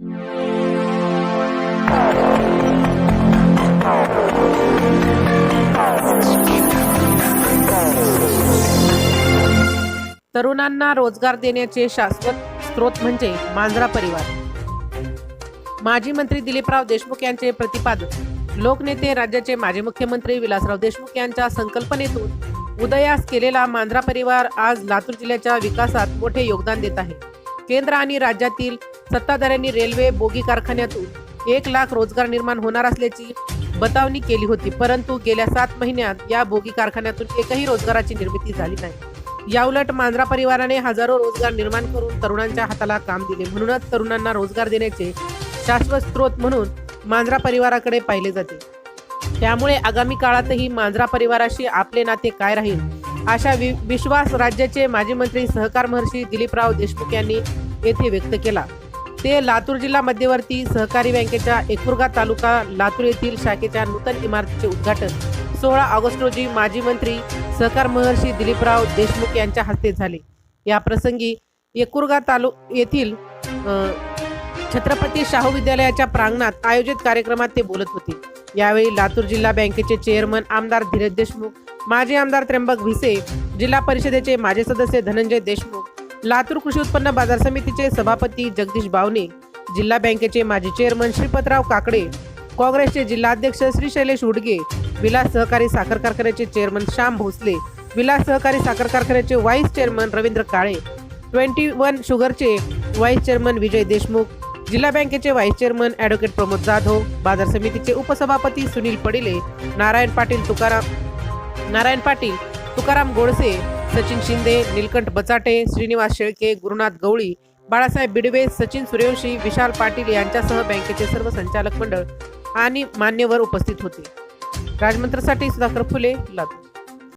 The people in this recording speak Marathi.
तरुणांना रोजगार देण्याचे शाश्वत स्रोत म्हणजे मांजरा परिवार. माजी मंत्री दिलीपराव देशमुख यांचे प्रतिपादन. लोकनेते राज्याचे माजी मुख्यमंत्री विलासराव देशमुख यांच्या संकल्पनेतून उदयास केलेला मांजरा परिवार आज लातूर जिल्ह्याच्या विकासात मोठे योगदान देत आहे. केंद्र आणि राज्यातील सत्ताधाऱ्यांनी रेल्वे बोगी कारखान्यातून एक लाख रोजगार निर्माण होणार असल्याची बतावणी केली होती. परंतु गेल्या सात महिन्यात या बोगी कारखान्यातून एकही रोजगाराची निर्मिती झाली नाही. याउलट मांजरा परिवाराने हजारो रोजगार निर्माण करून तरुणांच्या हाताला काम दिले. म्हणूनच तरुणांना रोजगार देण्याचे शाश्वत स्रोत म्हणून मांजरा परिवाराकडे पाहिले जाते. त्यामुळे आगामी काळातही मांजरा परिवाराशी आपले नाते काय राहील अशा वि- विश्वास राज्याचे माजी मंत्री सहकार महर्षी दिलीपराव देशमुख यांनी येथे व्यक्त केला. ते लातूर जिल्हा मध्यवर्ती सहकारी बँकेच्या एकुरगा तालुका लातूर येथील शाखेच्या नूतन इमारतीचे उद्घाटन सोळा ऑगस्ट रोजी माजी मंत्री सहकार महर्षी दिलीपराव देशमुख यांच्या हस्ते झाले. या प्रसंगी एकुरगा तालु येथील छत्रपती शाहू विद्यालयाच्या प्रांगणात आयोजित कार्यक्रमात ते बोलत होते. यावेळी लातूर जिल्हा बँकेचे चेअरमन आमदार धीरज देशमुख माजी आमदार त्र्यंबक भिसे जिल्हा परिषदेचे माजी सदस्य धनंजय देशमुख लातूर कृषी उत्पन्न बाजार समितीचे सभापती जगदीश बावने जिल्हा बँकेचे माजी चेअरमन श्रीपतराव काकडे काँग्रेसचे जिल्हाध्यक्ष श्री शैलेश उडगे विलास सहकारी साखर कारखान्याचे चेअरमन श्याम भोसले विलास सहकारी साखर कारखान्याचे vice chairman Ravindra Kale twenty one शुगरचे vice chairman Vijay Deshmukh जिल्हा बँकेचे vice chairman advocate Pramod Jadhav बाजार समितीचे उपसभापती सुनील पडिले नारायण पाटील तुकाराम नारायण पाटील तुकाराम गोडसे सचिन शिंदे निलकंठ बचाटे श्रीनिवास शेळके गुरुनाथ गवळी बाळासाहेब बिडवे सचिन सूर्यवंशी विशाल पाटील यांच्यासह बँकेचे सर्व संचालक मंडळ आणि मान्यवर उपस्थित होते. राजमंत्रसाठी सुधाकर फुले लातूर.